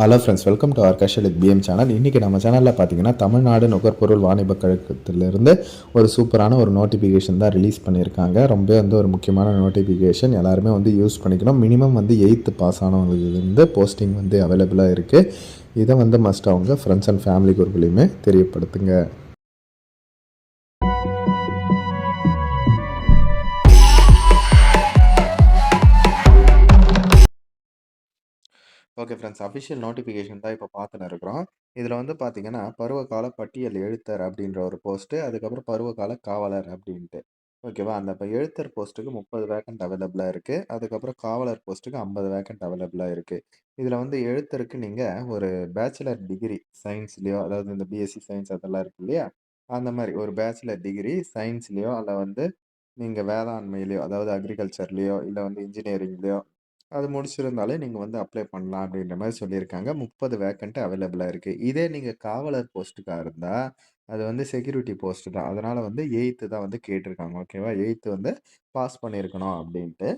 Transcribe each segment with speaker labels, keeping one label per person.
Speaker 1: Hello friends welcome to our கஷல் PM channel இன்றைக்கி நம்ம சேனலில் பார்த்தீங்கன்னா தமிழ்நாடு நுகர்பொருள் வாணிப கழகத்திலிருந்து ஒரு சூப்பரான ஒரு நோட்டிஃபிகேஷன் தான் ரிலீஸ் பண்ணியிருக்காங்க. ரொம்ப வந்து ஒரு முக்கியமான நோட்டிஃபிகேஷன் எல்லாருமே வந்து யூஸ் பண்ணிக்கணும். மினிமம் வந்து எயித்து பாஸ் ஆனவங்களுக்கு போஸ்டிங் வந்து அவைலபிளாக இருக்குது இதை வந்து மஸ்ட் அவங்க ஃப்ரெண்ட்ஸ் அண்ட் ஃபேமிலி குரூப்லேயுமே தெரியப்படுத்துங்க. ஓகே ஃப்ரெண்ட்ஸ் அஃபிஷியல் நோட்டிஃபிகேஷன் தான் இப்போ பார்த்துன்னு இருக்கிறோம். இதில் வந்து பார்த்தீங்கன்னா பருவகால பட்டியல் எழுத்தர் அப்படின்ற ஒரு போஸ்ட்டு அதுக்கப்புறம் பருவகால காவலர் அப்படின்ட்டு. ஓகேவா அந்த இப்போ எழுத்தர் போஸ்ட்டுக்கு முப்பது வேக்கண்ட் அவைலபிளாக இருக்குது அதுக்கப்புறம் காவலர் போஸ்ட்டுக்கு ஐம்பது வேக்கண்ட் அவைலபிளாக இருக்குது இதில் வந்து எழுத்தருக்கு நீங்கள் ஒரு பேச்சுலர் டிகிரி சயின்ஸ்லேயோ அதாவது இந்த பிஎஸ்சி சயின்ஸ் அதெல்லாம் இருக்கு இல்லையா? அந்த மாதிரி ஒரு பேச்சுலர் டிகிரி சயின்ஸ்லேயோ அல்ல வந்து நீங்கள் வேளாண்மையிலையோ அதாவது அக்ரிகல்ச்சர்லேயோ இல்லை வந்து இன்ஜினியரிங்லேயோ அது முடிச்சிருந்தாலே நீங்கள் வந்து அப்ளை பண்ணலாம் அப்படின்ற மாதிரி சொல்லியிருக்காங்க. 30 வேக்கன்ட் அவைலபிளாக இருக்குது இதே நீங்கள் காவலர் போஸ்ட்டுக்காக இருந்தால் அது வந்து செக்யூரிட்டி போஸ்ட்டு தான். அதனால் வந்து எயித்து தான் வந்து கேட்டிருக்காங்க. ஓகேவா? எயித்து வந்து பாஸ் பண்ணியிருக்கணும் அப்படின்ட்டு.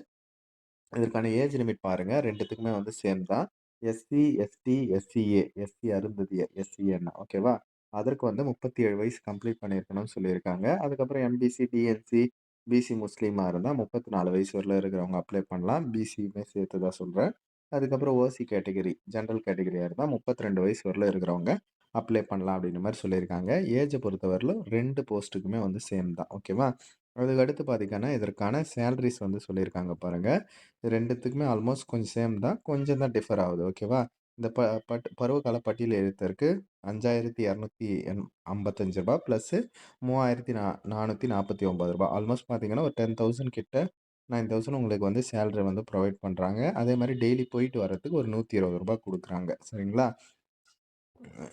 Speaker 1: இதற்கான ஏஜ் லிமிட் பாருங்கள் ரெண்டுத்துக்குமே வந்து சேம் தான். SC, ST, SCA, SC Arunthathiyar, எஸ்சிஏன்னா ஓகேவா? அதற்கு வந்து 37 வயசு கம்ப்ளீட் பண்ணியிருக்கணும்னு சொல்லியிருக்காங்க. அதுக்கப்புறம் எம்பிசி, டிஎன்சி, பிசி முஸ்லீமாக இருந்தால் முப்பத்தி நாலு வயசு வரல இருக்கிறவங்க அப்ளை பண்ணலாம். பிசியுமே சேர்த்து தான் சொல்கிறேன் அதுக்கப்புறம் ஓசி கேட்டகரி, ஜெனரல் கேட்டகரியா இருந்தா 32 வயசு வரல இருக்கிறவங்க அப்ளை பண்ணலாம் அப்படின்ற மாதிரி சொல்லியிருக்காங்க. ஏஜை பொறுத்தவரையிலும் ரெண்டு போஸ்ட்டுக்குமே வந்து சேம் தான். ஓகேவா? அதுக்கு அடுத்து பார்த்தீங்கன்னா, இதற்கான சேலரிஸ் வந்து சொல்லியிருக்காங்க பாருங்கள் ரெண்டுத்துக்குமே ஆல்மோஸ்ட் கொஞ்சம் சேம் தான். கொஞ்சம் தான் டிஃபர் ஆகுது. ஓகேவா? இந்த ப பட் பருவகால பட்டியல் எழுத்தருக்கு அஞ்சாயிரத்தி இரநூத்தி எண் ஐம்பத்தஞ்சு ரூபா ப்ளஸ்ஸு மூவாயிரத்தி நா நானூற்றி நாற்பத்தி ஒம்பது ரூபா ஆல்மோஸ்ட் பார்த்தீங்கன்னா ஒரு டென் தௌசண்ட் கிட்ட நைன் தௌசண்ட் உங்களுக்கு வந்து சேலரி வந்து ப்ரொவைட் பண்ணுறாங்க அதே மாதிரி டெய்லி போயிட்டு வரதுக்கு ஒரு நூற்றி இருபது ரூபா கொடுக்குறாங்க. சரிங்களா?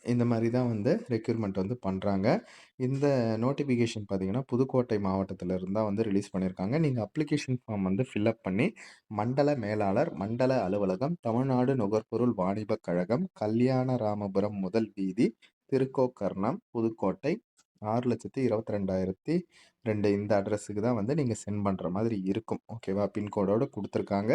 Speaker 1: இந்த மாதிரி தான் வந்து ரெக்யூர்மெண்ட் வந்து பண்ணுறாங்க இந்த நோட்டிஃபிகேஷன் பார்த்தீங்கன்னா, புதுக்கோட்டை மாவட்டத்தில் இருந்தால் வந்து ரிலீஸ் பண்ணியிருக்காங்க. நீங்கள் அப்ளிகேஷன் ஃபார்ம் வந்து ஃபில்அப் பண்ணி, மண்டல மேலாளர், மண்டல அலுவலகம், தமிழ்நாடு நுகர்பொருள் வாணிபக் கழகம், கல்யாணராமபுரம் முதல் வீதி, திருக்கோக்கர்ணம், புதுக்கோட்டை 6,22,002 இந்த அட்ரஸுக்கு தான் வந்து நீங்கள் சென்ட் பண்ணுற மாதிரி இருக்கும். ஓகேவா? பின்கோடோடு கொடுத்துருக்காங்க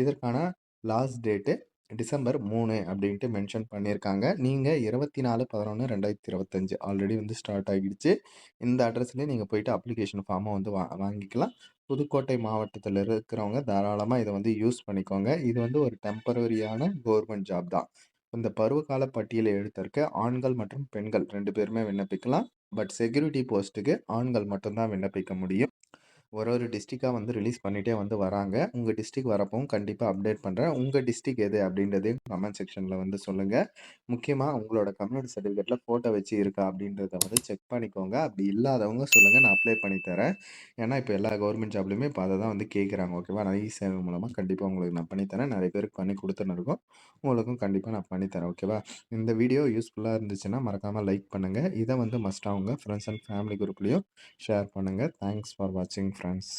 Speaker 1: இதற்கான லாஸ்ட் டேட்டு டிசம்பர் மூணு அப்படின்ட்டு மென்ஷன் பண்ணியிருக்காங்க. நீங்கள் இருபத்தி நாலு பதினொன்று ரெண்டாயிரத்தி இருபத்தஞ்சு ஆல்ரெடி வந்து ஸ்டார்ட் ஆகிடுச்சு. இந்த அட்ரஸ்லேயே நீங்கள் போயிட்டு அப்ளிகேஷன் ஃபார்மை வந்து வா வாங்கிக்கலாம். புதுக்கோட்டை மாவட்டத்தில் இருக்கிறவங்க தாராளமாக இதை வந்து யூஸ் பண்ணிக்கோங்க. இது வந்து ஒரு டெம்பரரியான கவர்மெண்ட் ஜாப் தான். இந்த பருவகால பட்டியலை எழுத்தருக்கு ஆண்கள் மற்றும் பெண்கள் ரெண்டு பேருமே விண்ணப்பிக்கலாம். பட் செக்யூரிட்டி போஸ்ட்டுக்கு ஆண்கள் மட்டும்தான் விண்ணப்பிக்க முடியும். ஒரு ஒரு டிஸ்ட்ரிக்டாக வந்து ரிலீஸ் பண்ணிகிட்டே வந்து வராங்க. உங்கள் டிஸ்ட்ரிக் வரப்பவும் கண்டிப்பாக அப்டேட் பண்ணுறேன் உங்கள் டிஸ்ட்ரிக் எது அப்படின்றதையும் கமெண்ட் செக்ஷனில் வந்து சொல்லுங்கள் முக்கியமாக உங்களோட கம்யூனிட்டி சர்டிஃபிகேட்டில் ஃபோட்டோ வச்சு இருக்கா அப்படின்றத வந்து செக் பண்ணிக்கோங்க. அப்படி இல்லாதவங்க சொல்லுங்கள் நான் அப்ளை பண்ணி தரேன். ஏன்னா, இப்போ எல்லா கவர்மெண்ட் ஜாப்லையுமே இப்போ அதை தான் வந்து கேட்குறாங்க. ஓகேவா? நான் இ சேவை மூலமாக கண்டிப்பாக உங்களுக்கு நான் பண்ணித்தரேன் நிறைய பேருக்கு பண்ணி கொடுத்துன்னு இருக்கோம். உங்களுக்கும் கண்டிப்பாக நான் பண்ணித்தரேன் ஓகேவா? இந்த வீடியோ யூஸ்ஃபுல்லாக இருந்துச்சுன்னா மறக்காமல் லைக் பண்ணுங்கள் இதை வந்து மஸ்ட்டாக அவங்க ஃப்ரெண்ட்ஸ் அண்ட் ஃபேமிலி குரூப்லேயும் ஷேர் பண்ணுங்கள் தேங்க்ஸ் ஃபார் வாட்சிங் ஃபிரெண்ட்ஸ்.